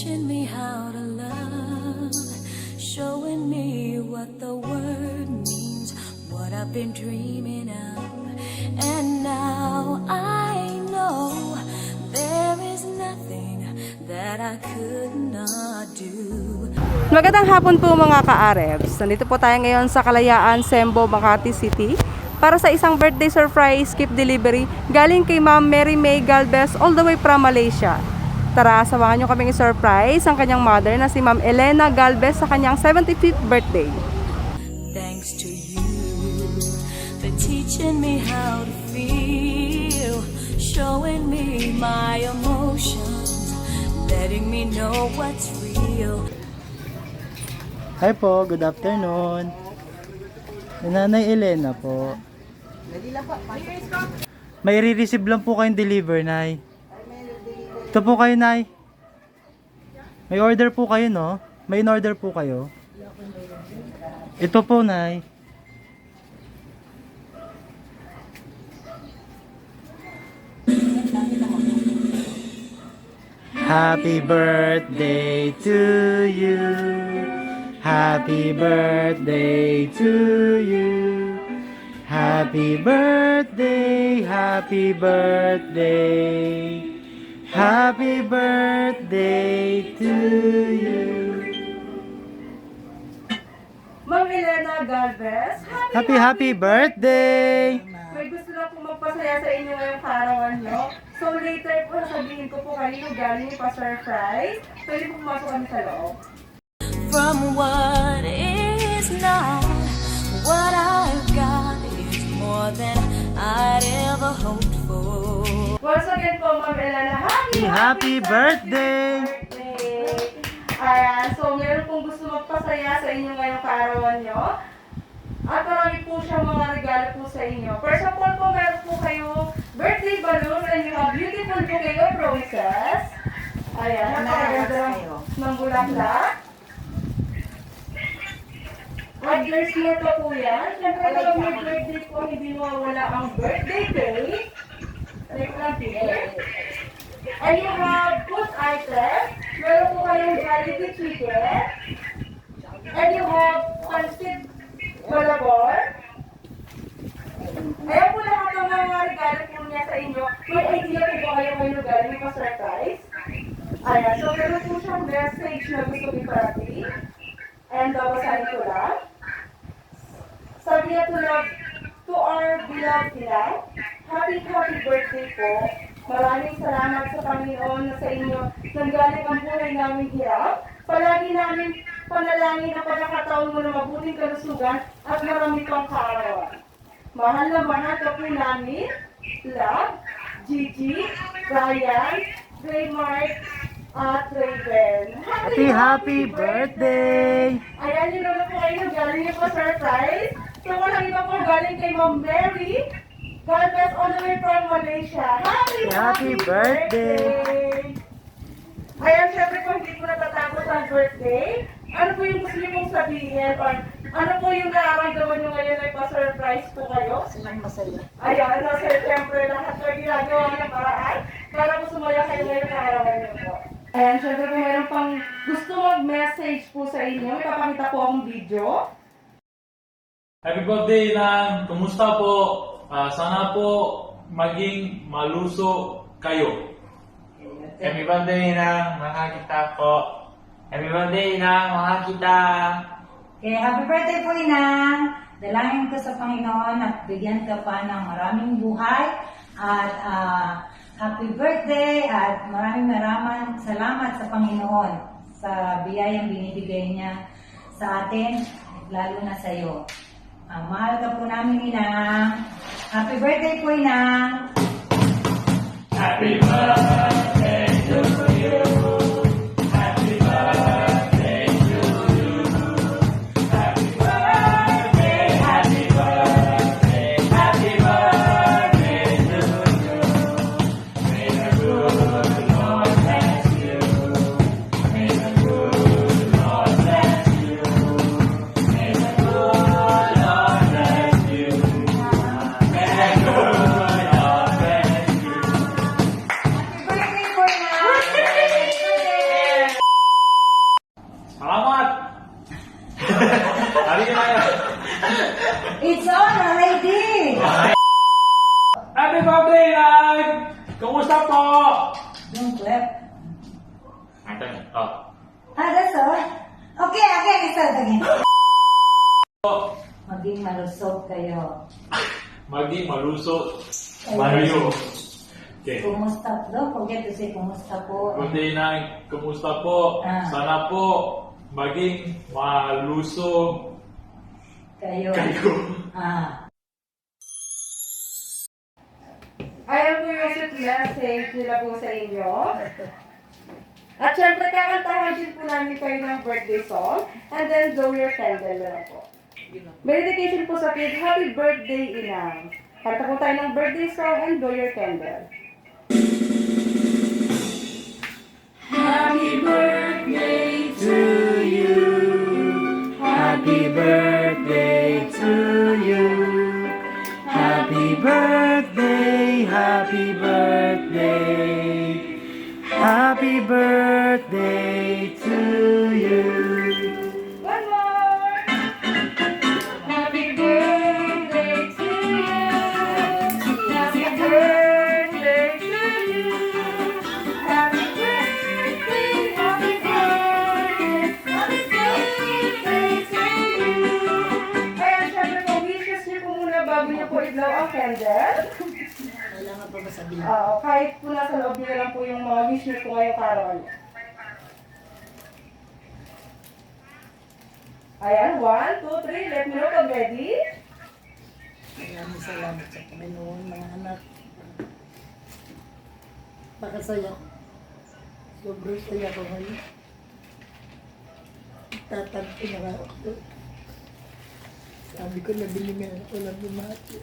teaching me how to love, showing me what the word means, what I've been dreaming of. And now I know there is nothing that I could not do. Magandang hapon po mga ka-Arebs. Nandito po tayo ngayon sa Kalayaan, Sembo, Makati City para sa isang birthday surprise gift delivery galing kay Ma'am Mary May Galvez all the way from Malaysia. Tara, samahan nyo kaming surprise ang kanyang mother na si Ma'am Elena Galvez sa kanyang 75th birthday. Thanks to you for teaching me how to feel, showing me my emotions, letting me know what's real. Hi po, good afternoon. Nanay Elena po. May re-receive lang po kayong deliver, Nay. Ito po kayo, Nay. May order po kayo, no? May in-order po kayo. Ito po, Nay. Happy birthday to you. Happy birthday to you. Happy birthday, happy birthday. Happy birthday to you. Ma'am Elena Galvez, Happy, happy birthday! may gusto lang po magpasaya sa inyo ngayong karawan nyo. So later po, sabihin ko po kayo galing pa surprise. Pwede po pumasok kami sa loob. From what is now, what I've Once again po, Ma'am Elena, happy, Happy birthday! birthday! Ayan, so meron pong gusto magpasaya sa inyo ngayong kaarawan nyo. At marami po siyang mga regalo po sa inyo. First of all po, meron po kayo birthday balloon and you have beautiful bouquet of roses. Ayan, napakaganda ng bulaklak. At there's more pa po yan. Siyempre, kapag may birthday po, hindi mawawala ang birthday cake. And you have food items. Meron po kayong Jollibee chicken. And you have pancit balabor. Ayan po lahat ng mga regalo po niya sa inyo. May idea po ba kayo may lugar may pa-surprise? Ayan, so meron po siyang message na gusto iparating. And babasahin ko lang. Sabi niya to love, to our beloved Ilang, happy happy birthday po. Maraming salamat sa Panginoon na sa inyo nanggaling ang buhay namin hirap. Palagi namin panalangin ang pagkakataon mo na mabuting kalusugan at marami pang kaarawan. Mahal na mahal ka po namin, Love, Gigi, Ryan, Raymart, at Raven. Happy, happy birthday! Ayan, yun na po kayo. Galing niyo surprise. So, walang iba po galing kay Ma'am Mary. God bless all the way from Malaysia. Happy, Happy birthday! Ayan, syempre po hindi ko natatapos ang birthday. Ano po yung gusto pong sabihin? Or ano po yung nararamdaman niyo ngayon ay pa-surprise po kayo? Silang masaya. Ayan, ano, sir, syempre lahat po ginagawa ng paraan para po sumaya kayo ngayon na arawan niyo po. Ayan, syempre kung meron pang gusto mag-message po sa inyo, ipapakita po ang video. Happy birthday, Nang! Kumusta po? Ah, sana po maging maluso kayo. Happy birthday na mga kita po. Happy birthday na mga kita. Okay, happy birthday po Inang! Dalangin ko sa Panginoon at bigyan ka pa ng maraming buhay at ah, happy birthday at maraming maraming salamat sa Panginoon sa biyayang binibigay niya sa atin, lalo na sa iyo. Ah, mahal ka po namin Inang. Happy birthday po Inang! Happy birthday Po? Don't clap. Okay. Oh. Ah, that's all? Okay, okay, start again. Maging malusog kayo. Maging malusot. Malayo. Okay. Kumusta? Don't forget to say kumusta po. Good day, Nay. Kumusta po? Ah. Sana po maging malusog Kayo. kayo. Ah. Ayan po yung sweet message nila po sa inyo. At syempre, kakantahan din po namin kayo ng birthday song. And then, blow your candle na po. May dedication po sa kid, Happy Birthday, Inang. Kanta po tayo ng birthday song and blow your candle. Kahit po nasa loob niyo lang po yung mga wish niyo po ngayong araw. Ayan, one, two, three. Let me know pag ready. Maraming salamat sa Panginoon, mga anak. Pakasaya. Sobrang saya ko ngayon. Tatanto na nga ako. Sabi ko, nabili nga ako ng bumati.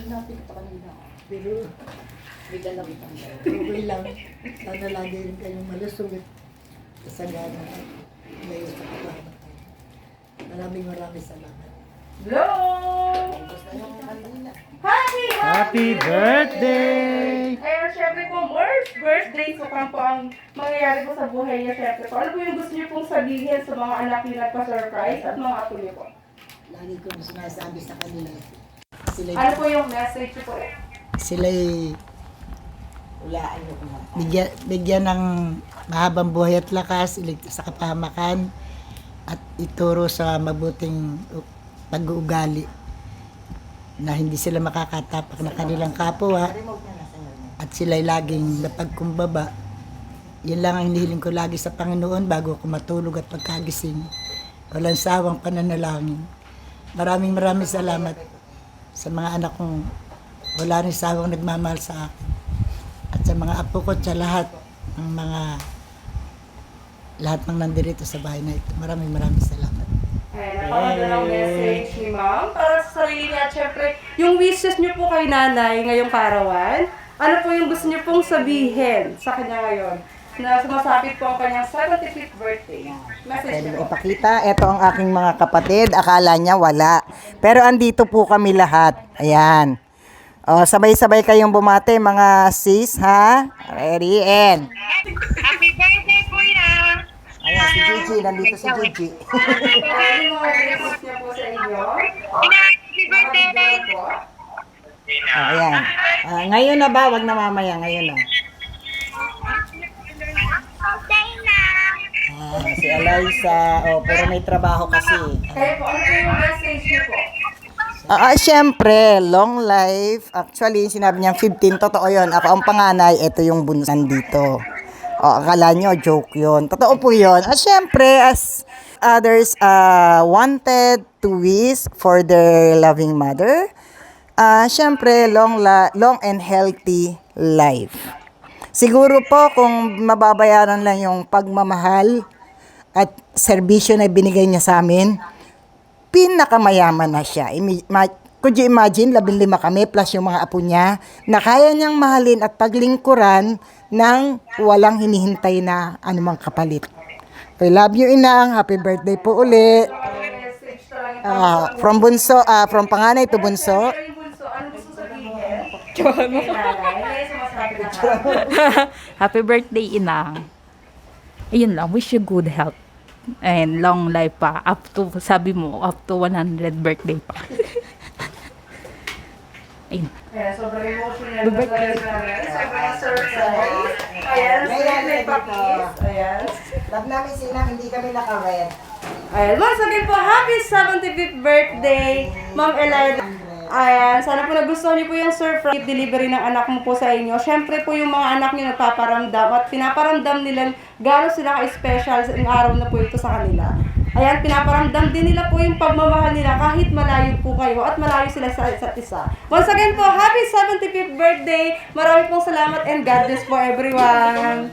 Hanapin ko pa kanina. Pero, okay lang. Sana lagi rin kayong malusog at kasagana at ngayon sa kasama. Maraming maraming salamat. Blow! Happy, Happy birthday! Ayun, syempre po, birth, birthday. So, kung po ang mangyayari po sa buhay niya, syempre po. Ano po yung gusto niyo pong sabihin sa mga anak niyo nagpa-surprise at mga apo niyo po? Lagi kong sinasabi sa kanila. Sila Ano po yung message niyo po? sila'y bigyan, bigyan ng mahabang buhay at lakas, iligtas sa kapahamakan, at ituro sa mabuting pag-uugali na hindi sila makakatapak ng kanilang kapwa at sila'y laging napagkumbaba. Yan lang ang hinihiling ko lagi sa Panginoon bago ako matulog at pagkagising. Walang sawang pananalangin. Maraming maraming salamat sa mga anak kong wala rin sawang nagmamahal sa akin. At sa mga apo ko at sa lahat ng mga lahat ng nandirito sa bahay na ito. Maraming maraming salamat. Ayan, napakaganda ng message ni ma'am. Para sa sarili niya, at syempre, yung wishes niyo po kay nanay ngayong karawan, ano po yung gusto niyo pong sabihin sa kanya ngayon? Na sumasapit po ang kanyang 75th birthday. Message niyo po. ipakita. Ito ang aking mga kapatid. Akala niya wala. Pero andito po kami lahat. Ayan. O, sabay-sabay kayong bumate, mga sis, ha? Ready, and... Happy birthday, Kuya! Ayan, si Gigi. Nandito si Gigi. Happy birthday! Ah, ayan. Ah, ngayon na ba? Wag na mamaya. Ngayon na. Ah, si Eliza. Oh, pero may trabaho kasi. Kayo po, ano po yung message niyo po? Ah, ah, syempre, long life. Actually, sinabi niya 15, totoo yun. Ako ang panganay, ito yung bunsan dito. O, akala nyo, joke yun. Totoo po yun. At syempre, as others uh, wanted to wish for their loving mother, ah syempre, long, la- long and healthy life. Siguro po, kung mababayaran lang yung pagmamahal at serbisyo na binigay niya sa amin, pinakamayaman na siya. Imi- could you imagine, labing lima kami plus yung mga apo niya, na kaya niyang mahalin at paglingkuran ng walang hinihintay na anumang kapalit. I love you, Inang. Happy birthday po uli. Ah, from bunso, ah, from panganay to bunso. Happy birthday, Inang. Ayun lang, wish you good health. And long life pa. Up to, sabi mo, up to 100 birthday pa. Ayun. Ayan, sobrang emotional na talaga namin. Sobrang surprise. Ayan, May ipakis. Ayan. Love namin sinang hindi kami naka-red. Ayan, once again po, happy 75th birthday, Ma'am Elaine. Ayan, sana po nagustuhan niyo po yung surprise delivery ng anak mo po sa inyo. Siyempre po yung mga anak niyo nagpaparamdam at pinaparamdam nilang gano'n sila ka-special yung araw na po ito sa kanila. Ayan, pinaparamdam din nila po yung pagmamahal nila kahit malayo po kayo at malayo sila sa isa't isa. Once again po, happy 75th birthday! Marami pong salamat and God bless po everyone!